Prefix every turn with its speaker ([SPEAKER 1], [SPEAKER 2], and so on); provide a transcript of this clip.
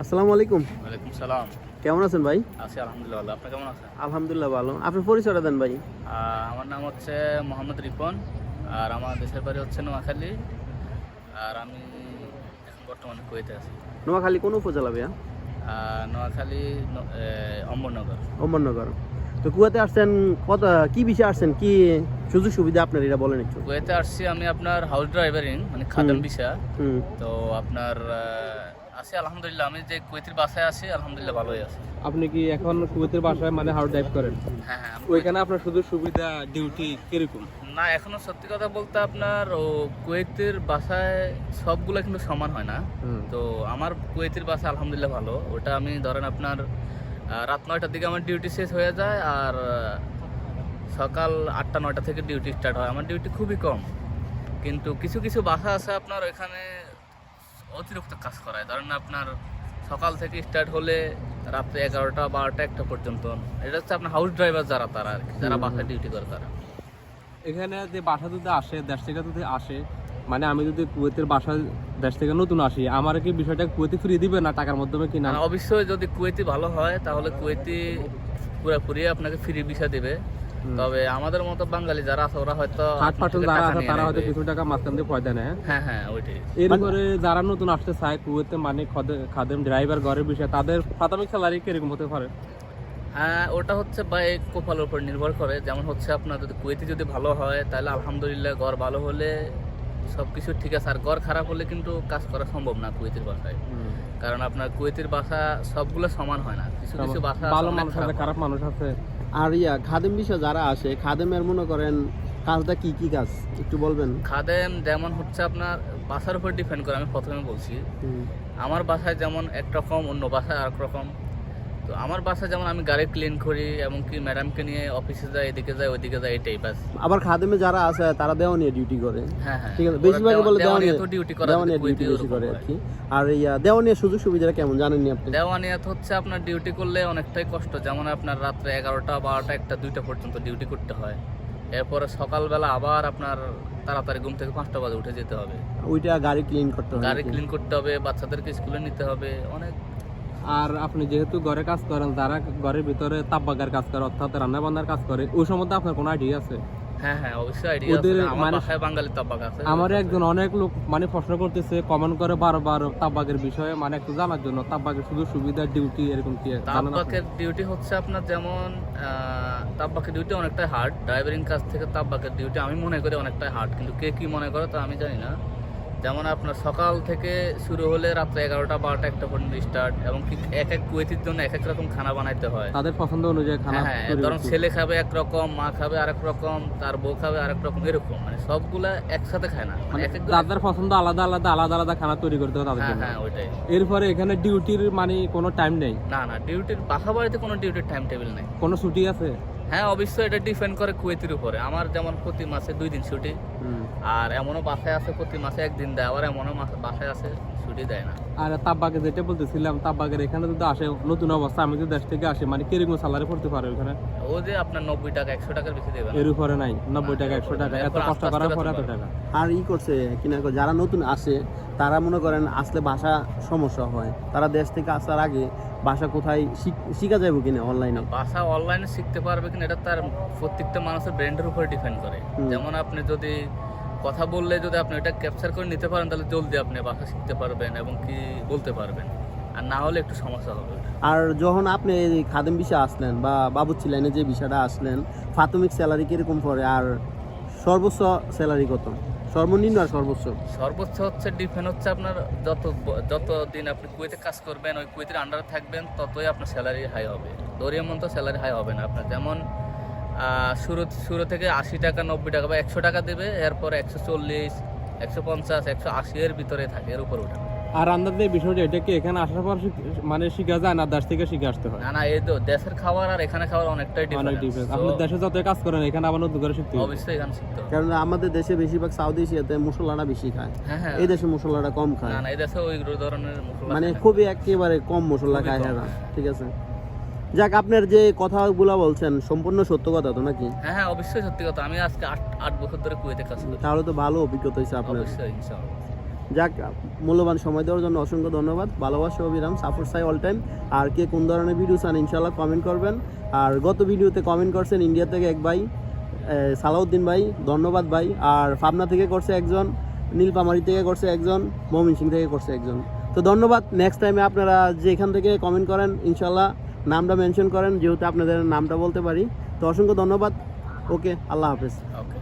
[SPEAKER 1] আসসালামু আলাইকুম।
[SPEAKER 2] ওয়ালাইকুম সালাম।
[SPEAKER 1] কেমন আছেন ভাই?
[SPEAKER 2] আছি আলহামদুলিল্লাহ ভালো। আপনি কেমন আছেন?
[SPEAKER 1] আলহামদুলিল্লাহ ভালো। আপনি পরিচয়টা দেন ভাই।
[SPEAKER 2] আমার নাম হচ্ছে মোহাম্মদ রিপন আর আমার দেশের বাড়ি হচ্ছে নোয়াখালী। আর আমি এখন বর্তমানে কুয়েতে আছি।
[SPEAKER 1] নোয়াখালী কোন উপজেলা ভাইয়া?
[SPEAKER 2] নোয়াখালী এ, অম্বরনগর
[SPEAKER 1] তো কুয়াতে আসছেন কত কি বিষয়ে আসছেন? কি সুযোগ সুবিধা আপনার এটা বলেন একটু।
[SPEAKER 2] কুয়েতে আসছি আমি আপনার হাউস ড্রাইভারিং মানে খাদাম
[SPEAKER 1] হুম।
[SPEAKER 2] বিষা
[SPEAKER 1] হুম।
[SPEAKER 2] তো আপনার আছি আলহামদুলিল্লাহ। আমি যে কুয়েতির বাসায় আছি আলহামদুলিল্লাহ ভালোই আছি।
[SPEAKER 3] আপনি কি এখন কুয়েতের বাসায় মানে হাউস ড্রাইভ করেন?
[SPEAKER 2] হ্যাঁ হ্যাঁ
[SPEAKER 3] ওইখানে আপনার শুধু সুবিধা ডিউটি কীরকম?
[SPEAKER 2] না এখনও সত্যি কথা বলতে আপনার ও কুয়েতের বাসায় সবগুলো কিন্তু সমান হয় না। তো আমার কুয়েতের বাসা আলহামদুলিল্লাহ ভালো। ওটা আমি ধরেন আপনার রাত নয়টার দিকে আমার ডিউটি শেষ হয়ে যায় আর সকাল আটটা নয়টা থেকে ডিউটি স্টার্ট হয়। আমার ডিউটি খুবই কম। কিন্তু কিছু কিছু বাসা আছে আপনার ওইখানে অতিরিক্ত কাজ করায় ধরেন আপনার সকাল থেকে স্টার্ট হলে রাত্রে এগারোটা বারোটা একটা পর্যন্ত। এটা হচ্ছে আপনার হাউস ড্রাইভার যারা তারা আর কি যারা বাসায় ডিউটি করে তারা।
[SPEAKER 3] এখানে যে বাসা যদি আসে দেশ থেকে যদি আসে মানে আমি যদি কুয়েতের বাসা দেশ থেকে নতুন আসি আমার কি বিষয়টা কুয়েতে ফিরিয়ে দিবে না টাকার মাধ্যমে কি না
[SPEAKER 2] না, অবশ্যই যদি কুয়েতি ভালো হয় তাহলে কুয়েতি পুরোপুরি আপনাকে ফ্রি ভিসা দেবে। তবে আমাদের মতো বাঙালি যারা আছে ওরা হয়তো
[SPEAKER 3] হাট ফাটল যারা আছে তারা হয়তো কিছু টাকা মাঝখান দিয়ে পয়দা নেয়।
[SPEAKER 2] হ্যাঁ হ্যাঁ ওইটাই।
[SPEAKER 3] এরপরে যারা নতুন আসতে চায় কুয়েতে মানে খাদেম ড্রাইভার ঘরের বিষয় তাদের প্রাথমিক স্যালারি কীরকম হতে পারে?
[SPEAKER 2] হ্যাঁ ওটা হচ্ছে বাই কোপালের উপর নির্ভর করে। যেমন হচ্ছে আপনার যদি কুয়েতি যদি ভালো হয় তাহলে আলহামদুলিল্লাহ গড় ভালো হলে সব কিছু ঠিক আছে। আর গড় খারাপ হলে কিন্তু কাজ করা সম্ভব না কুয়েতির বাসায়। কারণ আপনার কুয়েতির বাসা সবগুলো সমান হয় না। কিছু কিছু বাসা
[SPEAKER 3] ভালো মানুষ আছে
[SPEAKER 2] খারাপ
[SPEAKER 3] মানুষ আছে।
[SPEAKER 1] আর ইয়া খাদেম বিষয়ে যারা আসে খাদেমের মনে করেন কাজটা কি কি কাজ? একটু বলবেন।
[SPEAKER 2] খাদেম যেমন হচ্ছে আপনার বাসার উপর ডিপেন্ড করে আমি প্রথমে বলছি। আমার বাসায় যেমন একরকম অন্য বাসায় আরেক রকম। তো আমার বাসায় যেমন আমি গাড়ি ক্লিন করি এমনকি ম্যাডামকে নিয়ে অফিসে যাই এদিকে যাই ওইদিকে যাই এটাই বাস
[SPEAKER 1] আবার খাদেমে যারা আছে তারা দেওয়া নিয়ে ডিউটি করে।
[SPEAKER 2] হ্যাঁ হ্যাঁ।
[SPEAKER 1] ঠিক আছে বেশিরভাগই বলে দেওয়া নিয়ে
[SPEAKER 2] তো ডিউটি করা
[SPEAKER 1] দেওয়া নিয়ে ডিউটি বেশি করে আর কি আর ইয়া দেওয়া নিয়ে সুযোগ সুবিধাটা কেমন জানেননি আপনি?
[SPEAKER 2] দেওয়ানিয়াত হচ্ছে আপনার ডিউটি করলে অনেকটাই কষ্ট। যেমন আপনার রাত্রে এগারোটা বারোটা একটা দুইটা পর্যন্ত ডিউটি করতে হয়। এরপরে সকালবেলা আবার আপনার তাড়াতাড়ি ঘুম থেকে পাঁচটা বাজে উঠে যেতে হবে।
[SPEAKER 1] ওইটা গাড়ি ক্লিন করতে হবে
[SPEAKER 2] গাড়ি ক্লিন করতে হবে বাচ্চাদেরকে স্কুলে নিতে হবে অনেক
[SPEAKER 3] আর আপনি যেহেতু ঘরে কাজ করেন যারা ঘরের ভিতরে তাপবাগার কাজ করে অর্থাৎ রান্না বান্নার কাজ করে ওই সম্বন্ধে আপনার কোনো আইডিয়া আছে?
[SPEAKER 2] হ্যাঁ হ্যাঁ অবশ্যই আইডিয়া আছে। আমার
[SPEAKER 3] মানে-
[SPEAKER 2] বাঙালি তাব্বাক আছে।
[SPEAKER 3] আমার একজন অনেক লোক মানে প্রশ্ন করতেছে কমেন্ট করে বারবার তাপবাগের বিষয়ে মানে একটু জানার জন্য তাপবাগের শুধু সুবিধা ডিউটি এরকম কি জানেন
[SPEAKER 2] ডিউটি হচ্ছে আপনার যেমন আহ, তাব্বাকের ডিউটি অনেকটাই হার্ড ড্রাইভারিং কাজ থেকে ডিউটি আমি মনে করি অনেকটাই হার্ড কিন্তু কে কি মনে করে তা আমি জানি না। যেমন আপনার সকাল থেকে শুরু হলে রাত্রে এগারোটা বারোটা একটা পর্যন্ত স্টার্ট এবং এক এক কুয়েতির জন্য এক এক রকম খানা বানাইতে হয়।
[SPEAKER 3] তাদের পছন্দ অনুযায়ী খানা
[SPEAKER 2] হ্যাঁ হ্যাঁ ধরুন ছেলে খাবে একরকম মা খাবে আরেক রকম তার বউ খাবে আরেক রকম এরকম মানে সবগুলা একসাথে খায় না। মানে
[SPEAKER 3] মানে যাদের পছন্দ আলাদা আলাদা আলাদা আলাদা খানা তৈরি করতে হবে তাদের
[SPEAKER 2] হ্যাঁ
[SPEAKER 3] জন্য।
[SPEAKER 2] হ্যাঁ ওইটাই।
[SPEAKER 3] এরপরে এখানে ডিউটির মানে কোনো টাইম নেই।
[SPEAKER 2] না না ডিউটির বাসা বাড়িতে কোনো ডিউটির টাইম টেবিল নেই।
[SPEAKER 3] কোনো ছুটি আছে?
[SPEAKER 2] হ্যাঁ অবশ্যই এটা ডিপেন্ড করে কুয়েতির উপরে। আমার যেমন প্রতি মাসে দুই দিন ছুটি। আর এমনও বাসায় আছে প্রতি মাসে একদিন দেয়। আবার এমনও বাসায় আছে ছুটি দেয় না।
[SPEAKER 3] আর তাপবাগে যেটা বলতেছিলাম তাপবাগের এখানে যদি আসে নতুন অবস্থা আমি যদি দেশ থেকে আসি মানে কীরকম স্যালারি পড়তে পারে ওখানে?
[SPEAKER 2] ও যে আপনার নব্বই টাকা একশো টাকার বেশি দেবে
[SPEAKER 3] এর উপরে নাই নব্বই টাকা একশো টাকা। এত কষ্ট করার পরে এত টাকা?
[SPEAKER 1] আর ই করছে কিনা করে যারা নতুন আসে তারা মনে করেন আসলে ভাষা সমস্যা হয়। তারা দেশ থেকে আসার আগে ভাষা কোথায় শিখ- শিখা যাবে কিনা অনলাইনে
[SPEAKER 2] ভাষা অনলাইনে শিখতে পারবে কিনা এটা তার প্রত্যেকটা মানুষের ব্র্যান্ডের উপরে ডিপেন্ড করে। যেমন আপনি যদি কথা বললে যদি আপনি এটা ক্যাপচার করে নিতে পারেন তাহলে জলদি আপনি ভাষা শিখতে পারবেন এবং কি বলতে পারবেন। আর না হলে একটু সমস্যা হবে
[SPEAKER 1] আর যখন আপনি এই খাদেম বিষয়ে আসলেন বা বাবুচ্চি লাইনে যে বিষয়টা আসলেন প্রাথমিক স্যালারি কীরকম পড়ে? আর সর্বোচ্চ স্যালারি কত? সর্বনিম্ন আর সর্বোচ্চ?
[SPEAKER 2] সর্বোচ্চ হচ্ছে ডিফেন্স হচ্ছে আপনার যত যত দিন আপনি কুয়েতে কাজ করবেন, ওই কুয়েতের আন্ডারে থাকবেন, ততই আপনার স্যালারি হাই হবে। দরিয়ামন তো স্যালারি হাই হবে না আপনার। যেমন শুরু শুরু থেকে আশি টাকা, নব্বই টাকা বা একশো টাকা দেবে, এরপর একশো চল্লিশ, একশো পঞ্চাশ, একশো আশি এর ভিতরে থাকে, এর উপর ওঠে।
[SPEAKER 3] আর আন্দাজ দিয়ে বিষয়টা এটা কি এখানে আসার পর মানে শিখা যায় না দেশ থেকে শিখে আসতে হয়?
[SPEAKER 2] না না এই তো দেশের খাবার আর এখানে খাবার অনেকটাই ডিফারেন্স
[SPEAKER 3] আপনি দেশে যত কাজ করেন এখানে আবার নতুন করে শিখতে হবে।
[SPEAKER 2] অবশ্যই এখানে শিখতে হবে।
[SPEAKER 1] কারণ আমাদের দেশে বেশিরভাগ সাউথ এশিয়াতে মশলাটা বেশি খায়।
[SPEAKER 2] হ্যাঁ হ্যাঁ।
[SPEAKER 1] এই দেশে মশলাটা কম খায়।
[SPEAKER 2] না না এই দেশে ওই ধরনের মশলা
[SPEAKER 1] মানে খুবই একেবারে কম মশলা খায়। এরা ঠিক আছে। যাক আপনার যে কথাগুলো বলছেন সম্পূর্ণ সত্য কথা তো নাকি?
[SPEAKER 2] হ্যাঁ হ্যাঁ অবশ্যই সত্যি কথা। আমি আজকে আট আট বছর ধরে কুয়েতে কাজ করি।
[SPEAKER 1] তাহলে তো ভালো অভিজ্ঞতা হয়েছে আপনার।
[SPEAKER 2] অবশ্যই ইনশাআল্লাহ।
[SPEAKER 1] যাক, মূল্যবান সময় দেওয়ার জন্য অসংখ্য ধন্যবাদ। ভালোবাসা, অবিরাম সাপোর্ট চাই অল টাইম আর কে কোন ধরনের ভিডিও চান ইনশাল্লাহ কমেন্ট করবেন। আর গত ভিডিওতে কমেন্ট করছেন ইন্ডিয়া থেকে এক ভাই সালাউদ্দিন ভাই, ধন্যবাদ ভাই। আর পাবনা থেকে করছে একজন নীলপামারি থেকে করছে একজন মমিন সিং থেকে করছে একজন। তো ধন্যবাদ নেক্সট টাইমে আপনারা যেখান থেকে কমেন্ট করেন ইনশাল্লাহ নামটা মেনশন করেন, যেহেতু আপনাদের নামটা বলতে পারি। তো অসংখ্য ধন্যবাদ। ওকে আল্লাহ হাফেজ।
[SPEAKER 2] ওকে